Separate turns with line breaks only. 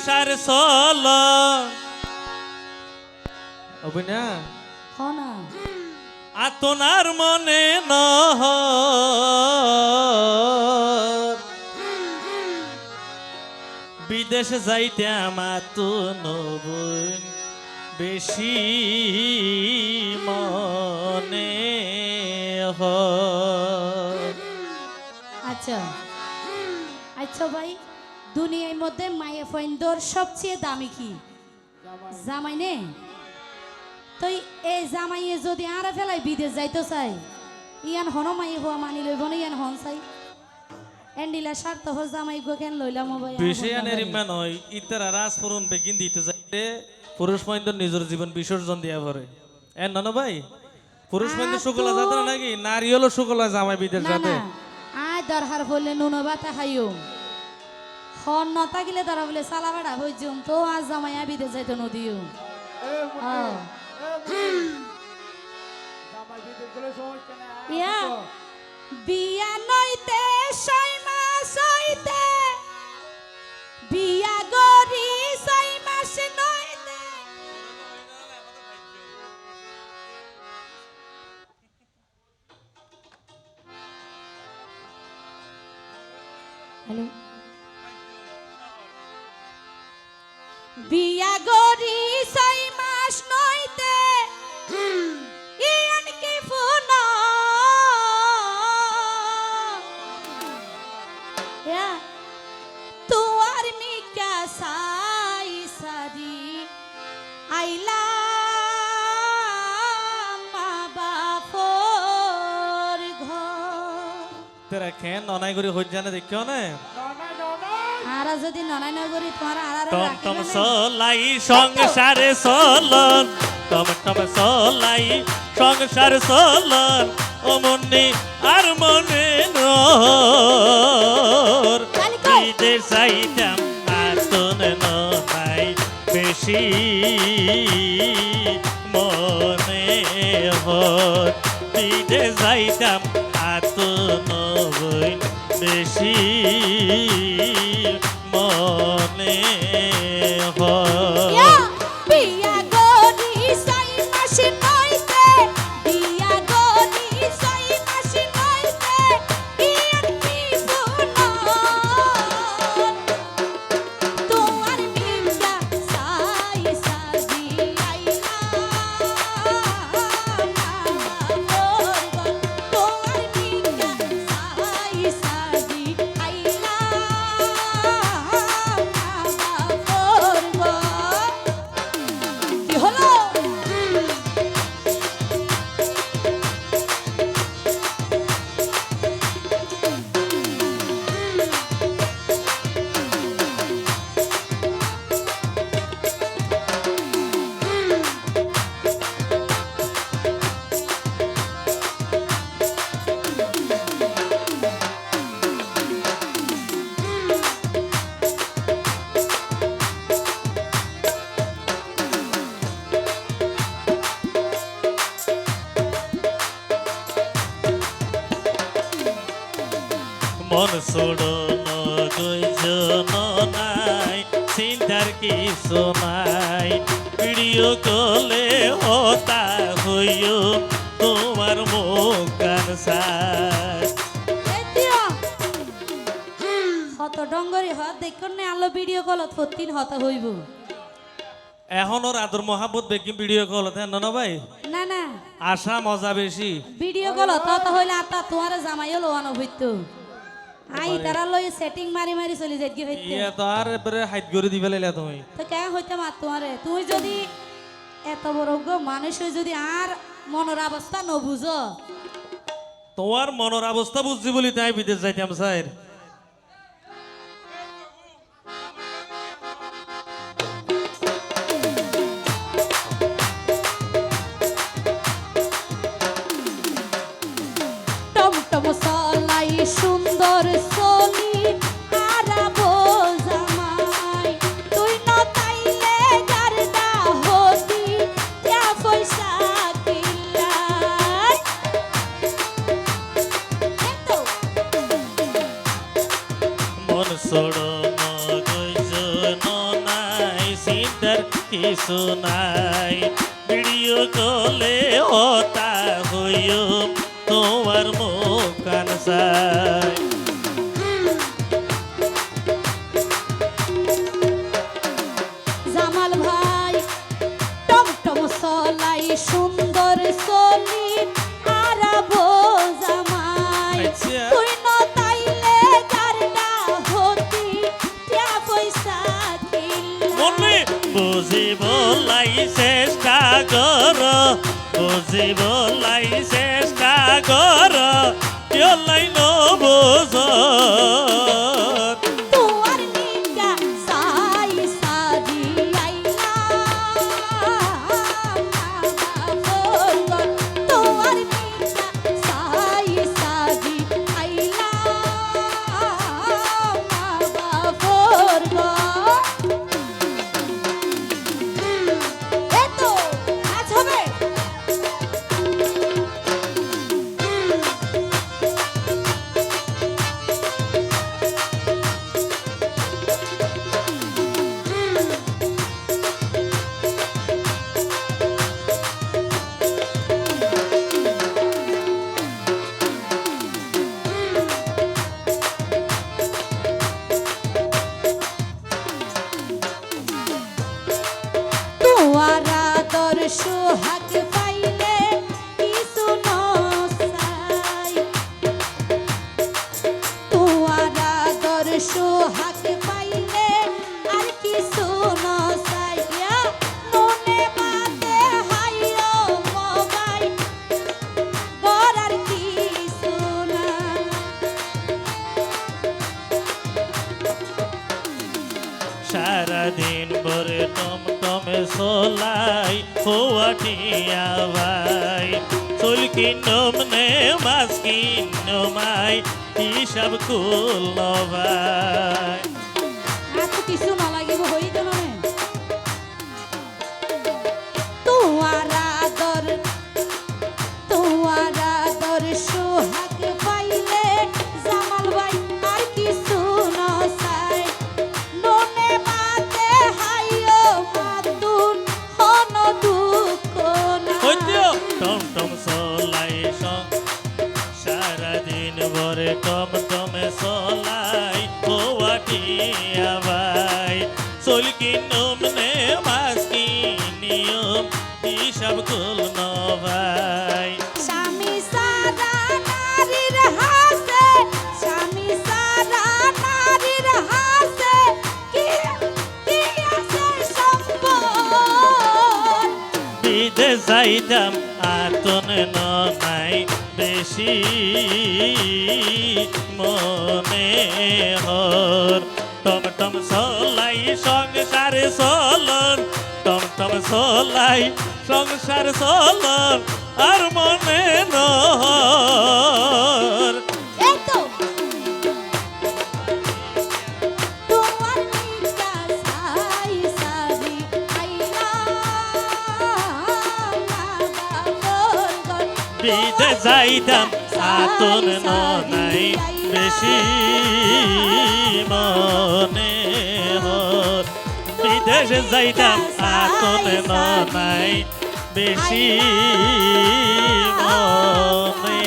সংসার চল। অবিনা
হ না
আতনার মনে নহ বিদেশ যাইতে আমার তো নবন বেশি মনে
আচ্ছা। আচ্ছা ভাই। দুনিয়ার মধ্যে মায়ে ফৈন্দর সবচেয়ে দামি কি? জামাই। নে? তো এই জামাইয়ে যদি আর ফেলাই বিদেশ যাইতো চাই ইয়ান হন মাই হওয়া মানি লইব না ইয়ান হন চাই। এন্ডিলা স্বার্থ হো জামাই গো কেন লইলাম ভাই
বিষয়ানের ইমান হয় ইতারা রাজপুরন বেগিন দিতে যাইতে পুরুষ মহিন্দ নিজের জীবন বিসর্জন দিয়া ভরে। এ নন ভাই পুরুষ মহিন্দ
আ,
শুকলা
তো-
যাত্রা নাকি? নারী হলো শুকলা জামাই বিদেশ যাতে
আয় দরহার বললে নুন বাতা খাইও। হন নতা গিলে তারা বলে সালা বেড়া হইজুম তো আজ জামাইয়া বিদেশ যাইতো নদীও। বিয়া নইতে ছয় মাস হইতে। বিয়া গরি ছয় মাস নইতে। হ্যালো। বিয়া গরি ছয় মাস নইতে, ইয়ান কি ফোন? তুয়ার মিকা সাই সারি আইলা
তেরা খেন ননাই করে হই জানে, দেখিও না?
আর যদি ননাই নগরী তোমার আর
টম টম সলাই সংসারে চলন টম টম সলাই সংসার চলন ও মনে আর মনে নর।
কই।
বিদেশ যাইতাম আতন বেশি মনে হয় বিদেশ যাইতাম আতন বেশি মনে হয়। মন ছোড়ন দুইজন নাই চিন্তার কিছু নাই। ভিডিও কলে হতা হইও তোমার মুখ কান সাই
হত ডঙ্গরি হত দেখুন না আলো ভিডিও কলত ফতিন হত হইব।
এখন ওর আদর মহাবত বেকি ভিডিও কল হেন না ভাই?
না না।
আশা মজা বেশি।
ভিডিও কল তত হইলে আতা তোমার জামাইও লোয়ানো হইতো। আই তারা লই সেটিং মারি মারি চলি যাই কি হইতে?
ইয়া তো আর পরে হাইট করে দিবে লাইলা তুমি।
তো কে হইতে মা তোমারে? তুই যদি এত বড় গো মানুষ যদি আর মনের অবস্থা ন বুঝো।
তোমার মনের অবস্থা বুঝছি বলি তাই বিদেশ যাইতাম স্যার। কিছু নাই। ভিডিও কলে হতা হইও, তোমার মোকান কান চাই।
জামাল ভাই, টমটম সলাই সুন্দর।
লাই চেষ্টা কর বুঝিব লাই চেষ্টা কর লাই নবুঝ সারাদিন ভরে টমটমে সোলাই ফুয়াটিয়া ভাই চুলকি কিনম নে, মাছ কি হিসাব কুল ভাই
কিছু নালাগিব হইত
কিনিয়ম হিসাব কুল ভাই
স্বামী সারা নারীর হাসে স্বামী সারা নারীর হাসে কি কি আছে সম্পদ?
বিদে যাইতাম আতন নাই বেশি মনে হর। টমটম সলাই সংসার চলন সলাই সংসার চলন আর মনে নহর বিদে যাইতাম আতন নাই বেশি মনে হর বিদেশে যাইতাম আতন নাই বেশি মনে